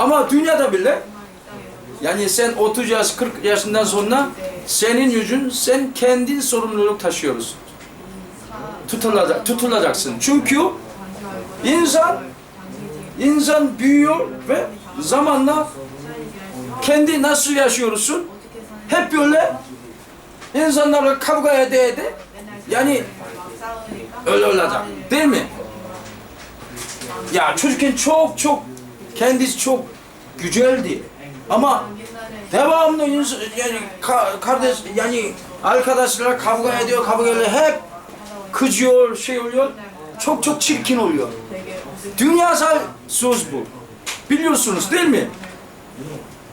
Ama dünyada bile yani sen 30 yaş 40 yaşından sonra senin yüzün sen kendin sorumluluk taşıyorsun. Tutulacak, tutulacaksın. Çünkü insan insan büyüyor ve zamanla kendi nasıl yaşıyorsun? Hep böyle insanlarla kavga ede ede yani öyle olacak. Değil mi? Ya çocukken çok çok kendisi çok güzeldi. Ama devamlı yani ka- kardeş yani arkadaşlar kavga ediyor, kavga ediyor hep kızıyor, şey oluyor. Çok çok çirkin oluyor. Dünyasal söz bu. Biliyorsunuz değil mi?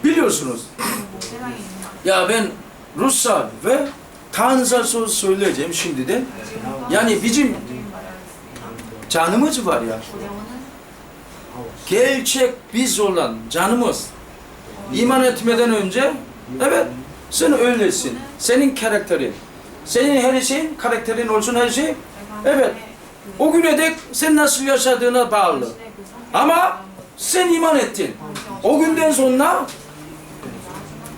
Biliyorsunuz. Ya ben Russal ve Tanrısal söz söyleyeceğim şimdi de. Yani bizim canımız var ya. Gerçek biz olan canımız. İman etmeden önce evet sen öylesin. Senin karakterin. Senin her şeyin karakterin olsun her şey. Evet. O güne dek sen nasıl yaşadığına bağlı. Ama sen iman ettin. O günden sonra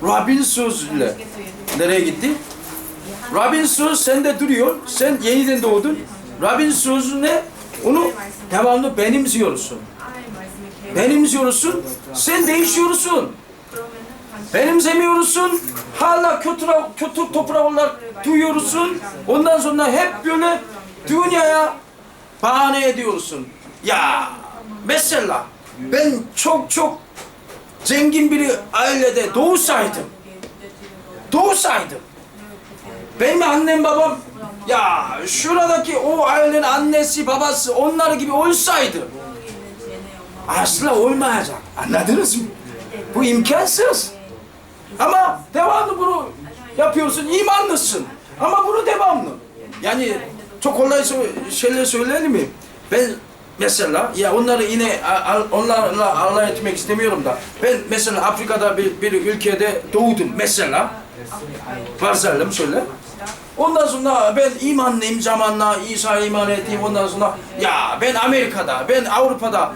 Rabbin sözüyle nereye gitti? Rabbin söz sende duruyor. Sen yeniden doğdun. Rabbin sözüne onu devamlı benimsiyorsun. Benimsiyorsun. Sen değişiyorsun. Benimsemiyorsun. Hala kötü, kötü topraklar duyuyorsun. Ondan sonra hep böyle dünyaya bahane ediyorsun. Ya mesela ben çok çok zengin bir ailede doğsaydım, doğsaydım, benim annem babam ya şuradaki o ailenin annesi babası onlar gibi olsaydı asla olmayacak. Anladınız mı? Bu imkansız. Ama devamlı bunu yapıyorsun, imanlısın. Ama bunu devamlı. Yani çok kolay şeyler söyleyelim mi? Ben mesela ya onları yine onlarla alay etmek istemiyorum da ben mesela Afrika'da bir, bir ülkede doğdum mesela varsayalım şöyle ondan sonra ben imanlıyım zamanla İsa'ya iman ettim ondan sonra ya ben Amerika'da ben Avrupa'da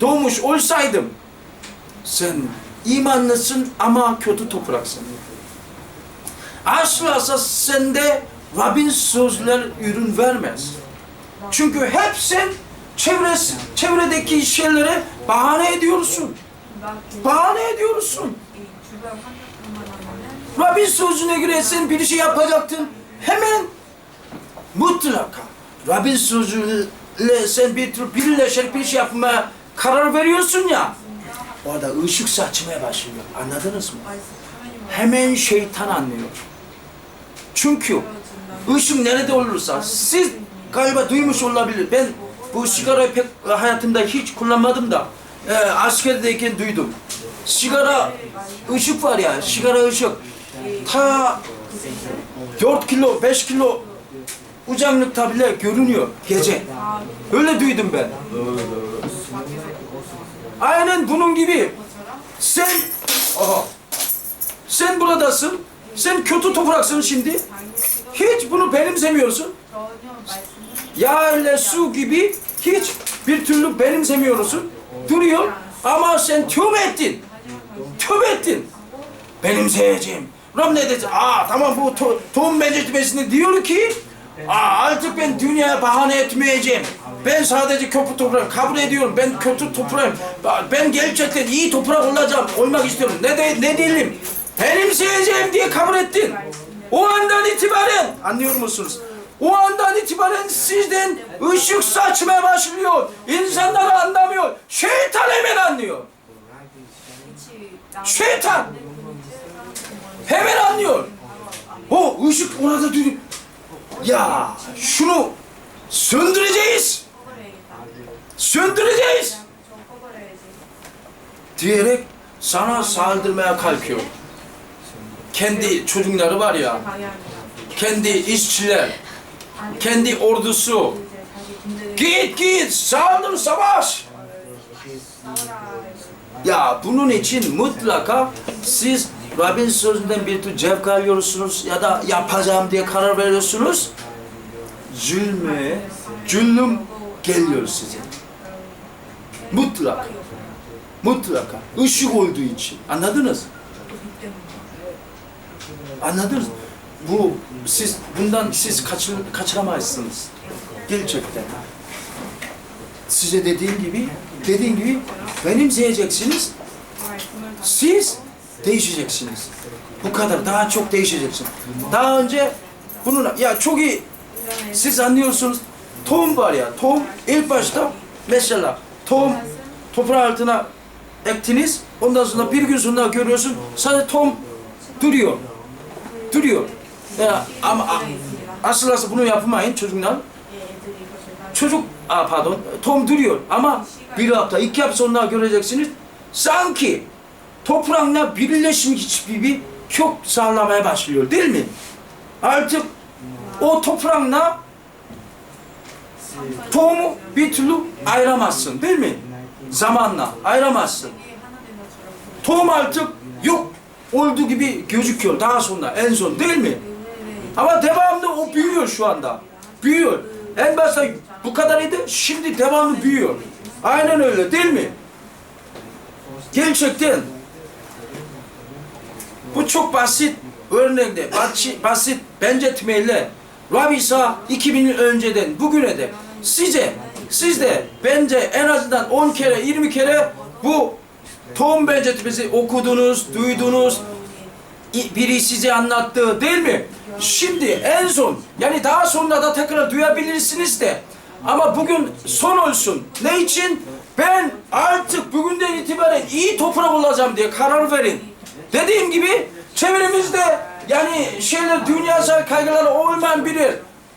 doğmuş olsaydım sen imanlısın ama kötü topraksın. Asla sende Rabbin sözler ürün vermez. Çünkü hep sen çevresi, çevredeki şeylere bahane ediyorsun. Bahane ediyorsun. Rabbin sözüne göre sen bir şey yapacaktın. Hemen mutlaka Rabbin sözüyle sen bir tür birleşerek bir şey yapmaya karar veriyorsun ya. Orada ışık saçmaya başlıyor. Anladınız mı? Hemen şeytan anlıyor. Çünkü ışık nerede olursa siz galiba duymuş olabilir. Ben bu sigarayı pek hayatımda hiç kullanmadım da e, askerdeyken duydum. Sigara ışık var ya, sigara ışık. Ta 4 kilo, 5 kilo uzaklıkta bile görünüyor gece. Öyle duydum ben. Aynen bunun gibi. Sen, aha, sen buradasın. Sen kötü topraksın şimdi. Hiç bunu benimsemiyorsun. Yağ ile su gibi hiç bir türlü benimsemiyorsun. Duruyor ama sen tövbe ettin. Tövbe ettin. Benimseyeceğim. Rab ne dedi? Aa tamam bu to tohum benzetmesini diyor ki Etmeyeceğim. Ben sadece kötü toprak kabul ediyorum. Ben kötü toprağım. Ben gerçekten iyi toprak olacağım. Olmak istiyorum. Ne de ne diyelim? Benimseyeceğim diye kabul ettin. O andan itibaren anlıyor musunuz? O andan itibaren sizden ışık saçmaya başlıyor. İnsanlar anlamıyor. Şeytan hemen anlıyor. Şeytan hemen anlıyor. O ışık orada duruyor. Ya şunu söndüreceğiz. Söndüreceğiz. Diyerek sana saldırmaya kalkıyor. Kendi çocukları var ya, kendi işçiler, kendi ordusu. Git git, saldır savaş. Ya bunun için mutlaka siz Rabbin sözünden bir tür zevk alıyorsunuz ya da yapacağım diye karar veriyorsunuz. Zulme, zulüm geliyor size. Mutlaka. Mutlaka. Işık olduğu için. Anladınız? Anladınız? Bu siz bundan siz kaçır, kaçıramazsınız. Gerçekten. Size dediğim gibi dediğim gibi benimseyeceksiniz. Siz değişeceksiniz. Bu kadar daha çok değişeceksiniz. Daha önce bunun ya çok iyi siz anlıyorsunuz. Tohum var ya tohum ilk başta mesela tohum toprağın altına ektiniz. Ondan sonra bir gün sonra görüyorsun sadece tohum duruyor. Duruyor. Ya, ama a- asıl asıl bunu yapmayın çocuklar. Çocuk, aa pardon, tohum duruyor ama bir hafta, iki hafta sonra göreceksiniz. Sanki toprakla birleşmiş gibi çok sağlamaya başlıyor değil mi? Artık o toprakla tohumu bir türlü ayıramazsın değil mi? Zamanla ayıramazsın. Tohum artık yok olduğu gibi gözüküyor daha sonra en son değil mi? Ama devamlı o büyüyor şu anda. Büyüyor. En başta bu kadarıydı, şimdi devamlı büyüyor. Aynen öyle değil mi? Gerçekten. Bu çok basit örnekte, basit, basit benzetmeyle Rabbi İsa 2000 yıl önceden bugüne de size, siz de bence en azından 10 kere, 20 kere bu tohum benzetmesi okudunuz, duydunuz, biri size anlattı değil mi? Şimdi en son yani daha sonra da tekrar duyabilirsiniz de ama bugün son olsun. Ne için? Ben artık bugünden itibaren iyi toprak olacağım diye karar verin. Dediğim gibi çevremizde yani şeyler dünyasal kaygıları olmayan bir yer.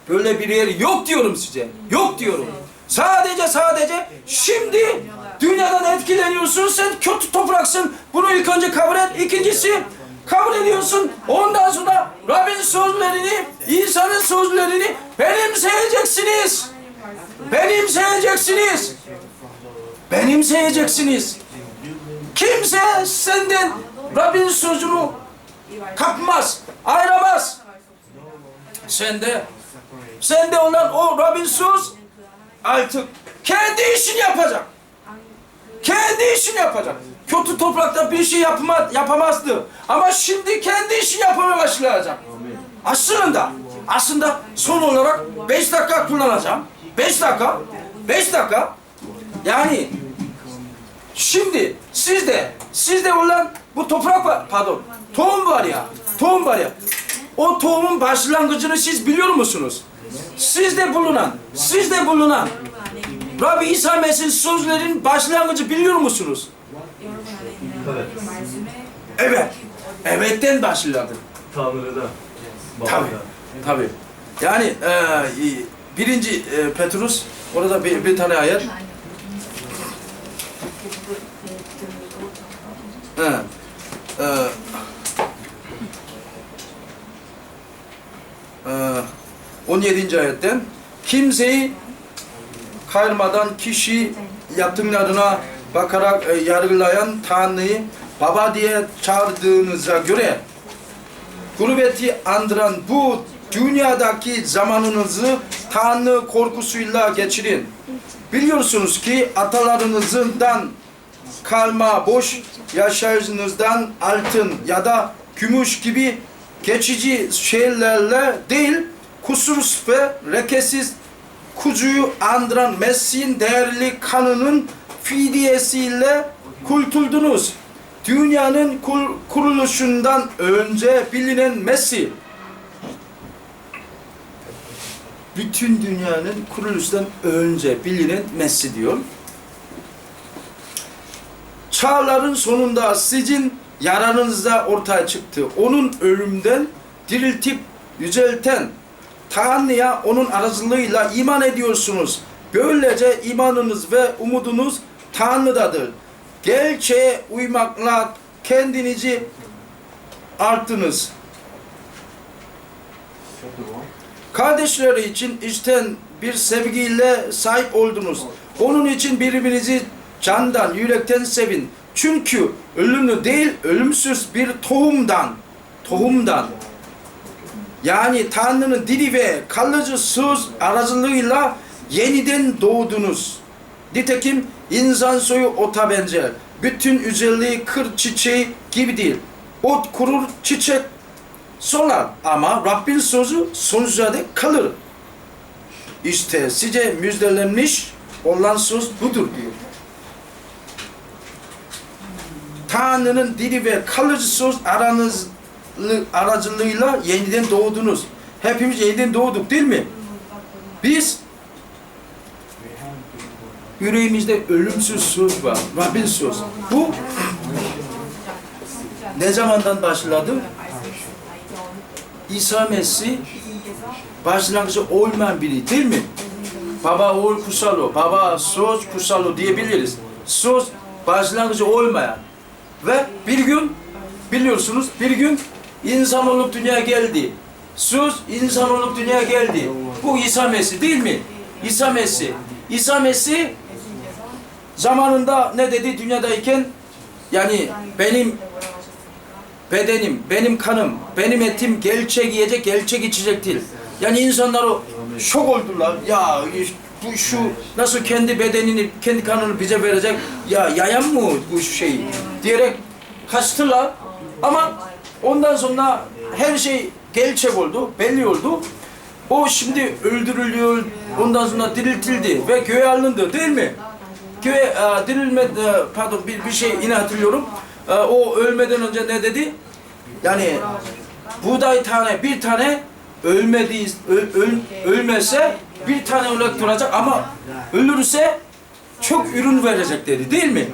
Böyle bir yer yok diyorum size. Yok diyorum. Sadece sadece şimdi dünyadan etkileniyorsun. Sen kötü topraksın. Bunu ilk önce kabul et. İkincisi kabul ediyorsun. Ondan sonra Rabbin sözlerini, insanın sözlerini benimseyeceksiniz. Benimseyeceksiniz. Benimseyeceksiniz. Kimse senden Rabbin sözünü kapmaz, ayıramaz. Sende, sende olan o Rabbin söz artık kendi işini yapacak. Kendi işini yapacak. Kötü toprakta bir şey yapma, yapamazdı. Ama şimdi kendi işini yapmaya başlayacak. Aslında, aslında son olarak 5 dakika kullanacağım. 5 dakika, 5 dakika. Yani şimdi sizde, sizde olan bu toprak var, pardon, tohum var ya, tohum var ya. O tohumun başlangıcını siz biliyor musunuz? Sizde bulunan, sizde bulunan Rabbi İsa Mesih'in sözlerin başlangıcı biliyor musunuz? Evet. Evetten başladı. Tanrı'dan. Tabii. Tabii. Yani e, birinci e, Petrus orada bir, bir tane ayet. He. E, e, 17. ayetten kimseyi kayırmadan kişi yaptıklarına bakarak e, yargılayan Tanrı'yı baba diye çağırdığınıza göre gurbeti andıran bu dünyadaki zamanınızı Tanrı korkusuyla geçirin. Biliyorsunuz ki atalarınızdan kalma boş yaşayışınızdan altın ya da gümüş gibi geçici şeylerle değil kusursuz ve lekesiz kuzuyu andıran Mesih'in değerli kanının fidyesiyle kurtuldunuz. Dünyanın kur- kuruluşundan önce bilinen Mesih bütün dünyanın kuruluştan önce bilinen Mesih diyor. Çağların sonunda sizin yararınızda ortaya çıktı. Onun ölümden diriltip yücelten Tanrı'ya onun aracılığıyla iman ediyorsunuz. Böylece imanınız ve umudunuz Tanrı'dadır. Gerçeğe uymakla kendinizi arttınız. Kardeşleri için içten bir sevgiyle sahip oldunuz. Onun için birbirinizi candan, yürekten sevin. Çünkü ölümlü değil, ölümsüz bir tohumdan, tohumdan, yani Tanrı'nın dili ve kalıcı söz aracılığıyla yeniden doğdunuz. Nitekim insan soyu ota benzer. bütün özelliği kır çiçeği gibi değil. Ot kurur, çiçek solar ama Rabbin sözü sonsuza dek kalır. İşte size müjdelenmiş olan söz budur diyor. Tanrı'nın dili ve kalıcı söz aranız aracılığıyla yeniden doğdunuz. Hepimiz yeniden doğduk değil mi? Biz yüreğimizde ölümsüz söz var. Rabbin söz. Bu ne zamandan başladı? İsa Mesih başlangıcı olmayan biri değil mi? Baba oğul kutsal baba söz kutsal diyebiliriz. Söz başlangıcı olmayan ve bir gün biliyorsunuz bir gün insan olup dünyaya geldi. Söz insan olup dünyaya geldi. Bu İsa Mesih değil mi? İsa Mesih. İsa Mesih zamanında ne dedi dünyadayken yani benim bedenim, benim kanım, benim etim gerçek yiyecek, gerçek içecek değil. Yani insanlar o şok oldular. Ya bu şu nasıl kendi bedenini, kendi kanını bize verecek? Ya yayan mı bu şey? Diyerek kaçtılar. Ama ondan sonra her şey gerçek oldu, belli oldu. O şimdi öldürülüyor, ondan sonra diriltildi ve köye alındı değil mi? Köye e, dirilme, e, pardon bir, bir şey yine. E, o ölmeden önce ne dedi? Yani buğday tane bir tane ölmediği öl, öl, ölmese bir tane olarak duracak ama ölürse çok ürün verecek dedi değil mi?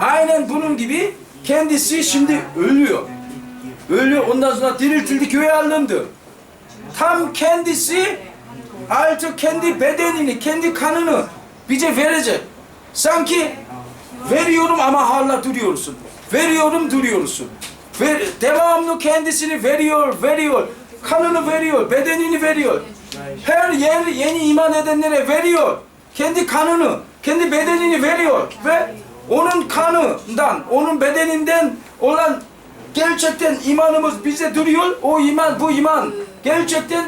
Aynen bunun gibi kendisi şimdi ölüyor. Ölüyor ondan sonra diriltildi köye alındı. Tam kendisi artık kendi bedenini, kendi kanını bize verecek. Sanki veriyorum ama hala duruyorsun. Veriyorum duruyorsun. Ver, devamlı kendisini veriyor, veriyor. Kanını veriyor, bedenini veriyor. Her yer yeni iman edenlere veriyor. Kendi kanını, kendi bedenini veriyor. Ve onun kanından, onun bedeninden olan gerçekten imanımız bize duruyor. O iman, bu iman gerçekten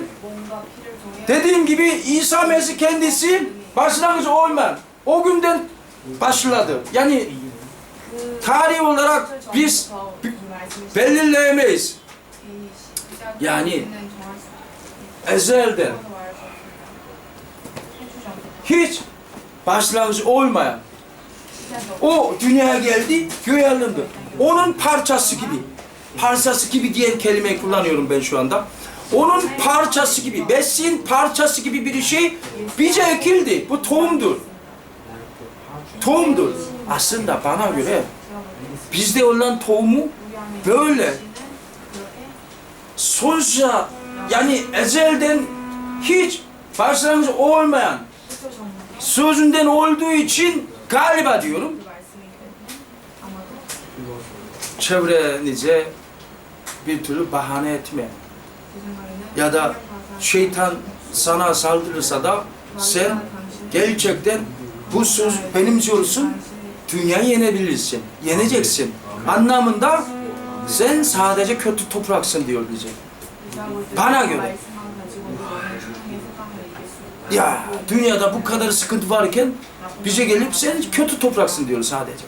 dediğim gibi İsa Mesih kendisi başlangıcı olmayan o günden başladı. Yani tarih olarak biz belirleyemeyiz. Yani ezelden hiç başlangıcı olmayan o dünyaya geldi, göğe alındı. Onun parçası gibi. Parçası gibi diye kelimeyi kullanıyorum ben şu anda. Onun parçası gibi, besin parçası gibi bir şey bize ekildi. Bu tohumdur. Tohumdur. Aslında bana göre bizde olan tohumu böyle sonsuza yani ezelden hiç başlangıcı olmayan sözünden olduğu için galiba diyorum çevrenize bir türlü bahane etme. Ya da şeytan sana saldırırsa da sen gerçekten bu söz benimsiyorsun, dünyayı yenebilirsin, yeneceksin. Anlamında sen sadece kötü topraksın diyor bize. Bana göre. Ya dünyada bu kadar sıkıntı varken bize gelip sen kötü topraksın diyor sadece.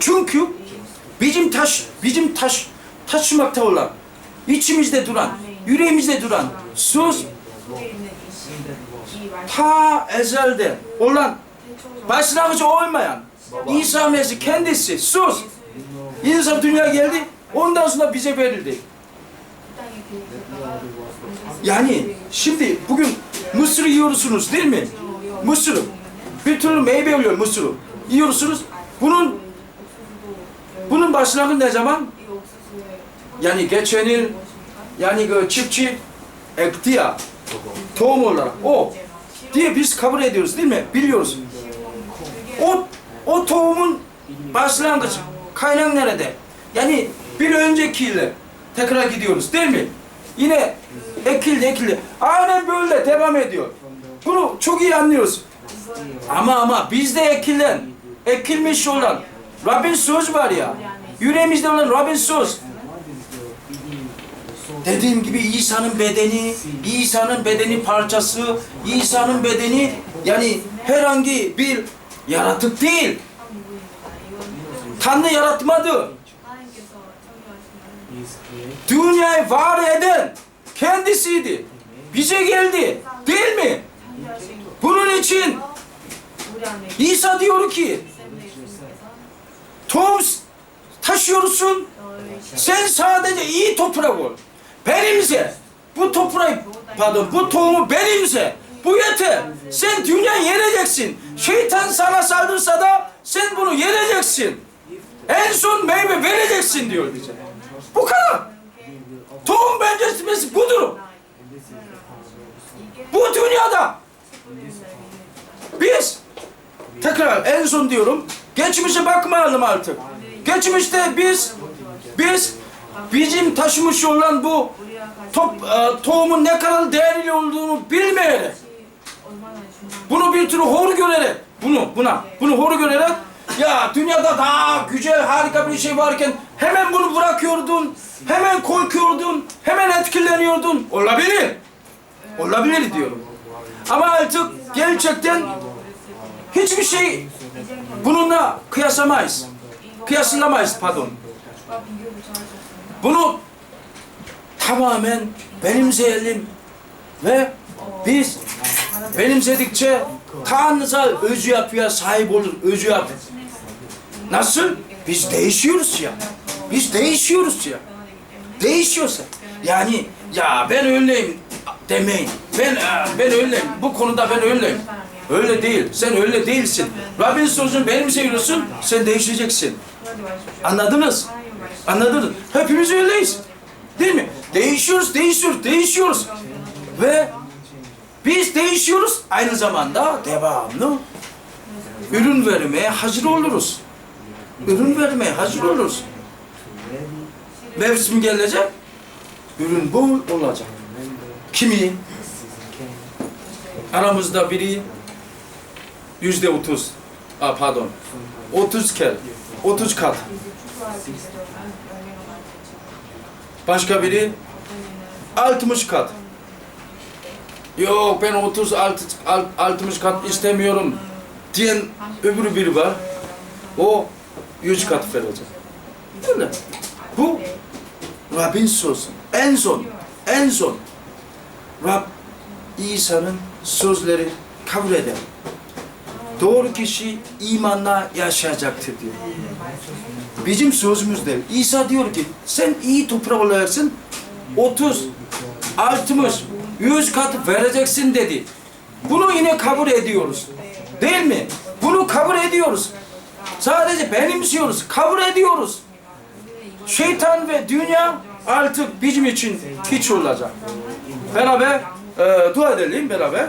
Çünkü bizim taş, bizim taş, taşımakta olan, içimizde duran, yüreğimizde duran söz ta ezelde olan, başlangıcı olmayan İsa Mesih kendisi söz. İnsan dünya geldi, ondan sonra bize verildi. Yani şimdi bugün mısır yiyorsunuz değil mi? Mısır. Bir türlü meyve oluyor mısır. Yiyorsunuz. Bunun bunun başlangıcı ne zaman? Yani geçen yıl yani 그 çiftçi ekti ya tohum olarak o diye biz kabul ediyoruz değil mi? Biliyoruz. O o tohumun başlangıcı kaynak nerede? Yani bir önceki yıl tekrar gidiyoruz değil mi? Yine ekildi ekildi. Aynen böyle devam ediyor. Bunu çok iyi anlıyoruz. Ama ama bizde ekilen, ekilmiş olan Rabbin söz var ya. Yüreğimizde olan Rabbin söz. Dediğim gibi İsa'nın bedeni, İsa'nın bedeni parçası, İsa'nın bedeni yani herhangi bir yaratık değil. Tanrı yaratmadı dünyayı var eden kendisiydi. Bize geldi. Değil mi? Bunun için İsa diyor ki tohum taşıyorsun. Sen sadece iyi toprak ol. Benimse bu toprağı pardon bu tohumu benimse bu yeter. Sen dünya yeneceksin. Şeytan sana saldırsa da sen bunu yeneceksin. En son meyve vereceksin diyor bize. Bu kadar. Tohum benzetmesi budur. Bu dünyada biz tekrar en son diyorum geçmişe bakmayalım artık. Geçmişte biz biz bizim taşımış olan bu top, e, tohumun ne kadar değerli olduğunu bilmeyerek bunu bir türlü hor görerek bunu buna bunu hor görerek ya dünyada daha güzel harika bir şey varken Hemen bunu bırakıyordun, hemen korkuyordun, hemen etkileniyordun. Olabilir. Olabilir diyorum. Ama artık gerçekten hiçbir şey bununla kıyaslamayız. Kıyaslamayız pardon. Bunu tamamen benimseyelim ve biz benimsedikçe tanrısal özü yapıya sahip olur, özü yapı. Nasıl? Biz değişiyoruz ya. Biz değişiyoruz ya. Değişiyorsa. Yani ya ben öyleyim demeyin. Ben e, ben öyleyim. Bu konuda ben öyleyim. Öyle değil. Sen öyle değilsin. Rabbin sözünü benimseyiyorsun. Sen değişeceksin. Anladınız? Anladınız? Hepimiz öyleyiz. Değil mi? Değişiyoruz, değişiyoruz, değişiyoruz. Ve biz değişiyoruz. Aynı zamanda devamlı ürün vermeye hazır oluruz. Ürün vermeye hazır oluruz mevsim gelecek, ürün bol olacak. Kimi? Aramızda biri yüzde otuz, ah pardon, otuz kel, otuz kat. Başka biri altmış kat. Yok ben 30 alt, alt, 60 kat istemiyorum diyen öbürü biri var. O 100 kat verecek. Öyle. Bu Rabbin sözü. En son, en son Rab İsa'nın sözleri kabul eder. Doğru kişi imanla yaşayacaktır diyor. Bizim sözümüz değil. İsa diyor ki sen iyi toprak olacaksın 30, 60, 100 kat vereceksin dedi. Bunu yine kabul ediyoruz. Değil mi? Bunu kabul ediyoruz. Sadece benimsiyoruz, kabul ediyoruz. Şeytan ve dünya artık bizim için hiç olacak. Beraber e, dua edelim beraber.